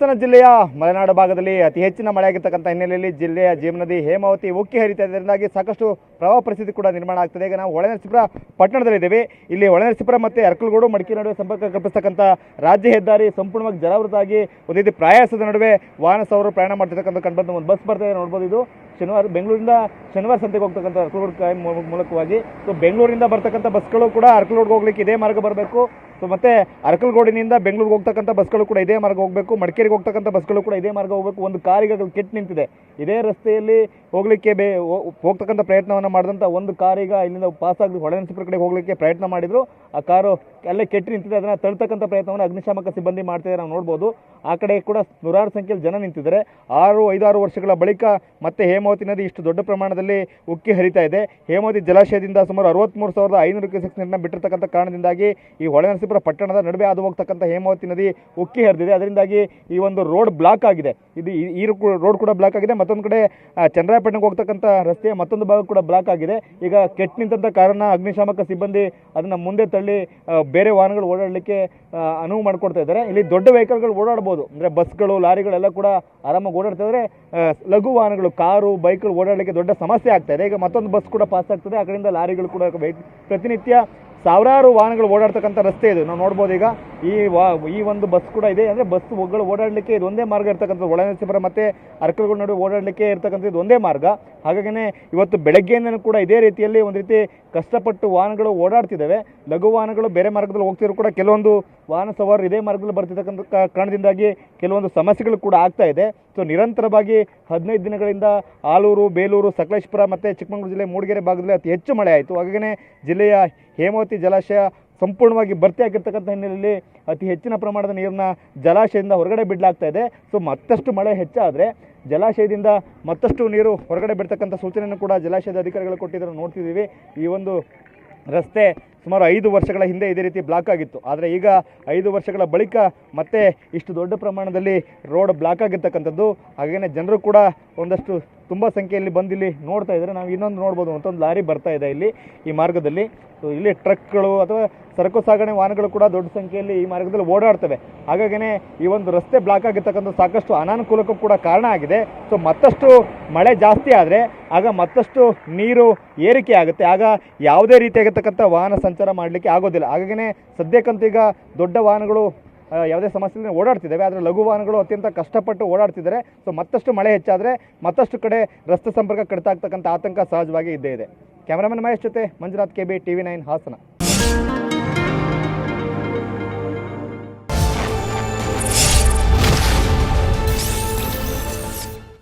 ಹಾಸನ ಜಿಲ್ಲೆಯ ಮಲೆನಾಡು ಭಾಗದಲ್ಲಿ ಅತಿ ಹೆಚ್ಚಿನ ಮಳೆಯಾಗಿರ್ತಕ್ಕಂಥ ಹಿನ್ನೆಲೆಯಲ್ಲಿ ಜಿಲ್ಲೆಯ ಜೀವನದಿ ಹೇಮಾವತಿ, ಉಕ್ಕಿ ಹರಿತಾ ಇದರಿಂದಾಗಿ ಸಾಕಷ್ಟು ಪ್ರವಾಹ ಪರಿಸ್ಥಿತಿ ಕೂಡ ನಿರ್ಮಾಣ ಆಗ್ತದೆ. ಈಗ ನಾವು ಹೊಳೆನರಸೀಪುರ ಪಟ್ಟಣದಲ್ಲಿದ್ದೇವೆ ಇಲ್ಲಿ ಹೊಳೆನರಸೀಪುರ ಮತ್ತು ಅರ್ಕಲ್ಗೋಡು ಮಡಿಕೆ ನಡುವೆ ಸಂಪರ್ಕ ಕಲ್ಪಿಸ್ತಕ್ಕಂಥ ರಾಜ್ಯ ಹೆದ್ದಾರಿ ಸಂಪೂರ್ಣವಾಗಿ ಜಲಾವೃತವಾಗಿ ಒಂದು ರೀತಿ ಪ್ರಯಾಸದ ನಡುವೆ ವಾಹನ ಸವರು ಪ್ರಯಾಣ ಮಾಡ್ತಿರ್ತಕ್ಕಂಥ ಕಂಡುಬಂದು ಒಂದು ಬಸ್ ಬರ್ತಾ ನೋಡ್ಬೋದು ಇದು ಶನಿವಾರ, ಬೆಂಗಳೂರಿಂದ ಶನಿವಾರ ಸಂತೆಗೆ ಹೋಗ್ತಕ್ಕಂಥ ಅರಕಲಗೂಡು ಮೂಲಕವಾಗಿ. ಸೊ ಬೆಂಗಳೂರಿಂದ ಬರ್ತಕ್ಕಂಥ ಬಸ್ಗಳು ಕೂಡ ಅರ್ಕಲ್ಗೋಡ್ಗೆ ಹೋಗ್ಲಿಕ್ಕೆ ಇದೇ ಮಾರ್ಗ ಬರಬೇಕು. ಸೊ ಮತ್ತೆ ಅರಕಲ್ಗೋಡಿನಿಂದ ಬೆಂಗಳೂರಿಗೆ ಹೋಗ್ತಕ್ಕಂಥ ಬಸ್ಗಳು ಕೂಡ ಇದೇ ಮಾರ್ಗ ಹೋಗಬೇಕು, ಮಡಿಕೇರಿಗೆ ಹೋಗ್ತಕ್ಕಂಥ ಬಸ್ಗಳು ಕೂಡ ಇದೇ ಮಾರ್ಗ ಹೋಗಬೇಕು. ಒಂದು ಕಾರಿಗೆ ಕೆಟ್ಟು ನಿಂತಿದೆ. ಇದೇ ರಸ್ತೆಯಲ್ಲಿ ಹೋಗ್ಲಿಕ್ಕೆ ಬೇ ಹೋಗ್ತಕ್ಕಂಥ ಪ್ರಯತ್ನವನ್ನು ಮಾಡಿದಂಥ ಒಂದು ಕಾರೀಗ ಇಲ್ಲಿಂದ ಪಾಸ್ ಆಗಿ ಹೊಳೆನಸಿಪುರ ಕಡೆ ಹೋಗ್ಲಿಕ್ಕೆ ಪ್ರಯತ್ನ ಮಾಡಿದ್ರು. ಆ ಕಾರು ಅಲ್ಲೇ ಕೆಟ್ಟು ನಿಂತಿದೆ. ಅದನ್ನ ತಳ್ತಕ್ಕಂಥ ಪ್ರಯತ್ನವನ್ನು ಅಗ್ನಿಶಾಮಕ ಸಿಬ್ಬಂದಿ ಮಾಡ್ತಿದ್ದಾರೆ ನಾವು ನೋಡ್ಬೋದು. ಆ ಕಡೆ ಕೂಡ ನೂರಾರು ಸಂಖ್ಯೆಯಲ್ಲಿ ಜನ ನಿಂತಿದ್ದಾರೆ. ಆರು, ಐದಾರು ವರ್ಷಗಳ ಬಳಿಕ ಮತ್ತೆ ಹೇಮಾವತಿ ನದಿ ಇಷ್ಟು ದೊಡ್ಡ ಪ್ರಮಾಣದಲ್ಲಿ ಉಕ್ಕಿ ಹರಿತಾ ಇದೆ. ಹೇಮಾವತಿ ಜಲಾಶಯದಿಂದ ಸುಮಾರು ಅರವತ್ತ್ಮೂರು ಸಾವಿರದ ಐನೂರು ಕ್ಯೂಸೆಕ್ಸ್ ನೀರನ್ನ ಬಿಟ್ಟಿರ್ತಕ್ಕಂಥ ಕಾರಣದಿಂದಾಗಿ ಈ ಹೊಳೆನರಸೀಪುರ ಪಟ್ಟಣದ ನಡುವೆ ಹಾದು ಹೋಗ್ತಕ್ಕಂಥ ಹೇಮಾವತಿ ನದಿ ಉಕ್ಕಿ ಹರಿದಿದೆ. ಅದರಿಂದಾಗಿ ಈ ಒಂದು ರೋಡ್ ಬ್ಲಾಕ್ ಆಗಿದೆ. ಇದು ಈ- ರೋಡ್ ಕೂಡ ಬ್ಲಾಕ್ ಆಗಿದೆ. ಮತ್ತೊಂದು ಕಡೆ ಚಂದ್ರಾಯಪಟ್ಟಣಕ್ಕೆ ಹೋಗ್ತಕ್ಕಂಥ ರಸ್ತೆಯ ಮತ್ತೊಂದು ಭಾಗ ಕೂಡ ಬ್ಲಾಕ್ ಆಗಿದೆ. ಈಗ ಕೆಟ್ಟ ನಿಂತಂಥ ಕಾರಣ ಅಗ್ನಿಶಾಮಕ ಸಿಬ್ಬಂದಿ ಅದನ್ನು ಮುಂದೆ ತಳ್ಳಿ ಬೇರೆ ವಾಹನಗಳು ಓಡಾಡಲಿಕ್ಕೆ ಅನುವು ಮಾಡಿಕೊಡ್ತಾ ಇದ್ದಾರೆ. ಇಲ್ಲಿ ದೊಡ್ಡ ವೆಹಿಕಲ್ಗಳು ಓಡಾಡ್ಬೋದು. ಅಂದರೆ ಬಸ್ಗಳು, ಲಾರಿಗಳೆಲ್ಲ ಕೂಡ ಆರಾಮಾಗಿ ಓಡಾಡ್ತಾ ಇದ್ದಾರೆ. ಲಘು ವಾಹನಗಳು, ಕಾರು, ಬೈಕ್ಗಳು ಓಡಾಡಲಿಕ್ಕೆ ದೊಡ್ಡ ಸಮಸ್ಯೆ ಆಗ್ತಾ ಇದೆ. ಈಗ ಮತ್ತೊಂದು ಬಸ್ ಕೂಡ ಪಾಸ್ ಆಗ್ತದೆ. ಆ ಕಡೆಯಿಂದ ಲಾರಿಗಳು ಕೂಡ ಪ್ರತಿನಿತ್ಯ ಸಾವಿರಾರು ವಾಹನಗಳು ಓಡಾಡ್ತಕ್ಕಂಥ ರಸ್ತೆ ಇದು. ನಾವು ನೋಡ್ಬೋದು ಈಗ ಈ ವಾ, ಈ ಒಂದು ಬಸ್ ಕೂಡ ಇದೆ. ಅಂದರೆ ಬಸ್ಗಳು ಓಡಾಡಲಿಕ್ಕೆ ಇದು ಒಂದೇ ಮಾರ್ಗ ಇರ್ತಕ್ಕಂಥದ್ದು. ಒಳನರಸೀಪುರ ಮತ್ತು ಅರ್ಕಲ್ಗಳ ನಡುವೆ ಓಡಾಡಲಿಕ್ಕೆ ಇರ್ತಕ್ಕಂಥದ್ದು ಒಂದೇ ಮಾರ್ಗ. ಹಾಗಾಗಿನೇ ಇವತ್ತು ಬೆಳಗ್ಗೆಯಿಂದನೂ ಕೂಡ ಇದೇ ರೀತಿಯಲ್ಲಿ ಒಂದು ರೀತಿ ಕಷ್ಟಪಟ್ಟು ವಾಹನಗಳು ಓಡಾಡ್ತಿದ್ದಾವೆ. ಲಘು ವಾಹನಗಳು ಬೇರೆ ಮಾರ್ಗದಲ್ಲಿ ಹೋಗ್ತಿದ್ರು ಕೂಡ ಕೆಲವೊಂದು ವಾಹನ ಸವಾರರು ಇದೇ ಮಾರ್ಗದಲ್ಲಿ ಬರ್ತಿರ್ತಕ್ಕಂಥ ಕಾರಣದಿಂದಾಗಿ ಕೆಲವೊಂದು ಸಮಸ್ಯೆಗಳು ಕೂಡ ಆಗ್ತಾ ಇದೆ. ಸೊ ನಿರಂತರವಾಗಿ ಹದಿನೈದು ದಿನಗಳಿಂದ ಆಲೂರು, ಬೇಲೂರು, ಸಕಲೇಶ್ಪುರ ಮತ್ತು ಚಿಕ್ಕಮಗಳೂರು ಜಿಲ್ಲೆ ಮೂಡಿಗೆರೆ ಭಾಗದಲ್ಲಿ ಅತಿ ಹೆಚ್ಚು ಮಳೆ ಆಯಿತು. ಹಾಗಾಗಿನೇ ಜಿಲ್ಲೆಯ ಹೇಮಾವತಿ ಜಲಾಶಯ ಸಂಪೂರ್ಣವಾಗಿ ಭರ್ತಿ ಆಗಿರ್ತಕ್ಕಂಥ ಹಿನ್ನೆಲೆಯಲ್ಲಿ ಅತಿ ಹೆಚ್ಚಿನ ಪ್ರಮಾಣದ ನೀರನ್ನ ಜಲಾಶಯದಿಂದ ಹೊರಗಡೆ ಬಿಡಲಾಗ್ತಾ ಇದೆ. ಸೊ ಮತ್ತಷ್ಟು ಮಳೆ ಹೆಚ್ಚಾದರೆ ಜಲಾಶಯದಿಂದ ಮತ್ತಷ್ಟು ನೀರು ಹೊರಗಡೆ ಬಿಡ್ತಕ್ಕಂಥ ಸೂಚನೆಯನ್ನು ಕೂಡ ಜಲಾಶಯದ ಅಧಿಕಾರಿಗಳು ಕೊಟ್ಟಿದ್ದಾರೆ. ನೋಡ್ತಿದ್ದೀವಿ, ಈ ಒಂದು ರಸ್ತೆ ಸುಮಾರು ಐದು ವರ್ಷಗಳ ಹಿಂದೆ ಇದೇ ರೀತಿ ಬ್ಲಾಕ್ ಆಗಿತ್ತು. ಆದರೆ ಈಗ ಐದು ವರ್ಷಗಳ ಬಳಿಕ ಮತ್ತೆ ಇಷ್ಟು ದೊಡ್ಡ ಪ್ರಮಾಣದಲ್ಲಿ ರೋಡ್ ಬ್ಲಾಕ್ ಆಗಿರ್ತಕ್ಕಂಥದ್ದು. ಹಾಗೆಯೇ ಜನರು ಕೂಡ ಒಂದಷ್ಟು ತುಂಬ ಸಂಖ್ಯೆಯಲ್ಲಿ ಬಂದು ಇಲ್ಲಿ ನೋಡ್ತಾ ಇದ್ದಾರೆ ನಾವು ಇನ್ನೊಂದು ನೋಡ್ಬೋದು ಅಂತ ಒಂದು ಲಾರಿ ಬರ್ತಾ ಇದೆ ಇಲ್ಲಿ ಈ ಮಾರ್ಗದಲ್ಲಿ. ಸೊ ಇಲ್ಲಿ ಟ್ರಕ್ಗಳು ಅಥವಾ ಸರಕು ಸಾಗಣೆ ವಾಹನಗಳು ಕೂಡ ದೊಡ್ಡ ಸಂಖ್ಯೆಯಲ್ಲಿ ಈ ಮಾರ್ಗದಲ್ಲಿ ಓಡಾಡ್ತವೆ. ಹಾಗಾಗಿನೇ ಈ ಒಂದು ರಸ್ತೆ ಬ್ಲಾಕ್ ಆಗಿರ್ತಕ್ಕಂಥ ಸಾಕಷ್ಟು ಅನಾನುಕೂಲಕ್ಕೂ ಕೂಡ ಕಾರಣ ಆಗಿದೆ. ಸೊ ಮತ್ತಷ್ಟು ಮಳೆ ಜಾಸ್ತಿ ಆದರೆ ಆಗ ಮತ್ತಷ್ಟು ನೀರು ಏರಿಕೆ ಆಗುತ್ತೆ. ಆಗ ಯಾವುದೇ ರೀತಿಯಾಗಿರ್ತಕ್ಕಂಥ ವಾಹನ ಸಂಚಾರ ಮಾಡಲಿಕ್ಕೆ ಆಗೋದಿಲ್ಲ. ಹಾಗಾಗಿನೇ ಸದ್ಯಕ್ಕಂತೂ ಈಗ ದೊಡ್ಡ ವಾಹನಗಳು ಯಾವುದೇ ಸಮಸ್ಯೆ ಇಲ್ಲದೆ ಓಡಾಡ್ತಿದ್ದಾವೆ, ಆದರೆ ಲಘು ವಾಹನಗಳು ಅತ್ಯಂತ ಕಷ್ಟಪಟ್ಟು ಓಡಾಡ್ತಿದ್ದಾರೆ. ಸೊ ಮತ್ತಷ್ಟು ಮಳೆ ಹೆಚ್ಚಾದರೆ ಮತ್ತಷ್ಟು ಕಡೆ ರಸ್ತೆ ಸಂಪರ್ಕ ಕಡಿತ ಆಗ್ತಕ್ಕಂಥ ಆತಂಕ ಸಹಜವಾಗಿ ಇದ್ದೇ ಇದೆ. ಕ್ಯಾಮರಾಮನ್ ಮಹೇಶ್ ಜೊತೆ Manjunath K B T V nine Hassan.